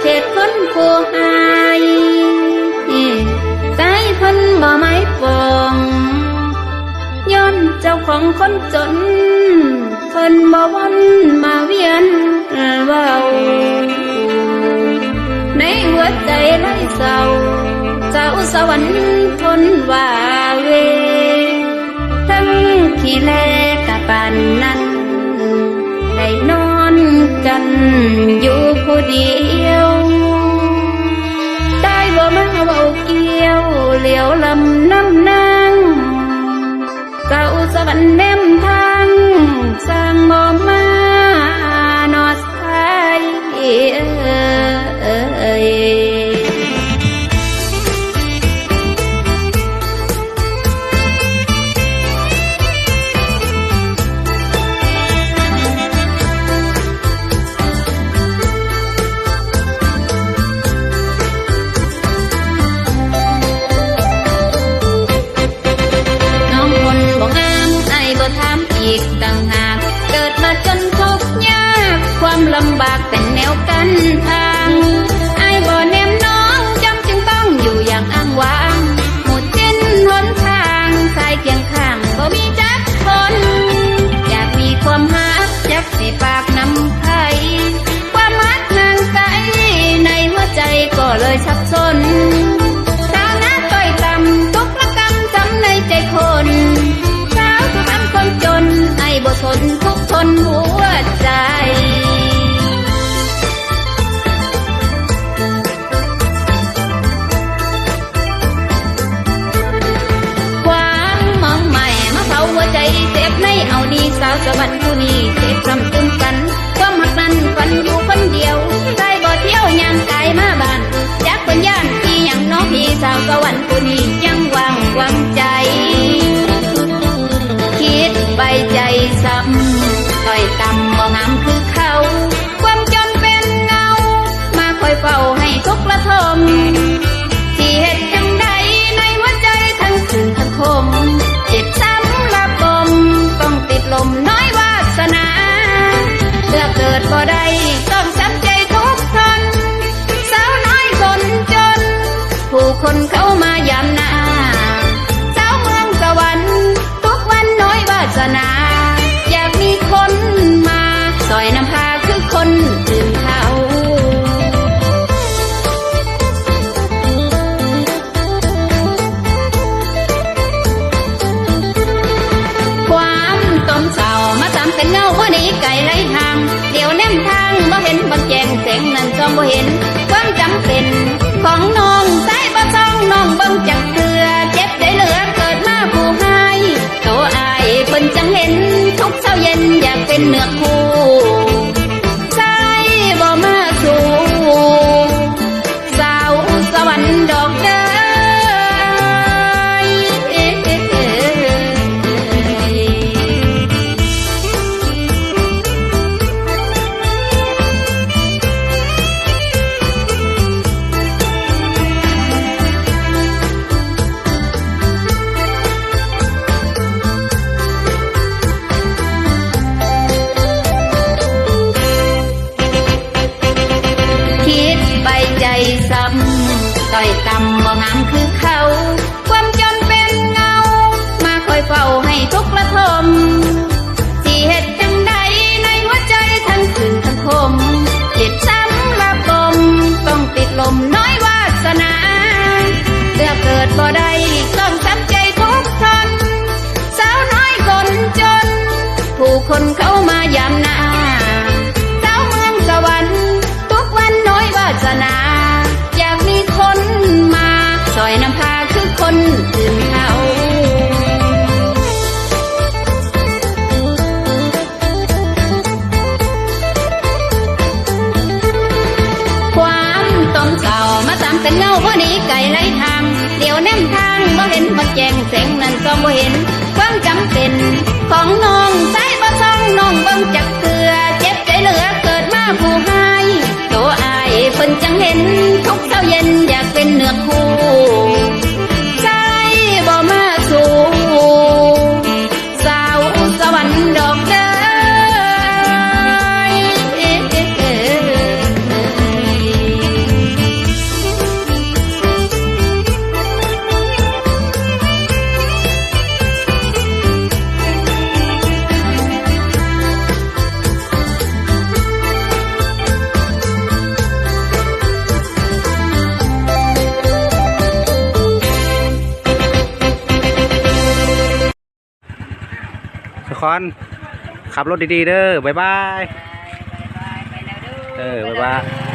เขตพ้นโคหายสายพันบ่ไม้ปองย้อนเจ้าของคนจนเพิ่นบ่วนมาเวียนเบาในหัวใจไร้เศร้าเจ้าสวรรค์ทนว่าเว ทั้งขี้แลกะปานนั้นได้นอนกันอยู่ผู้ดี one man ำบากเป็นแนวกันทาง sao cho bạn vui มีคนมาซอยน้ำ ต่อยต่ำบ่งามคือเขาียวแน่นทางบ่เห็นบ่แจงแสงนั่นซองบ่เห็น ความจำเป็น ของน้องสายบ่ท่องน้องบ่จัก คอนขับรถดีๆเด้อบ๊ายบายไปแล้วเด้อเออบ๊ายบาย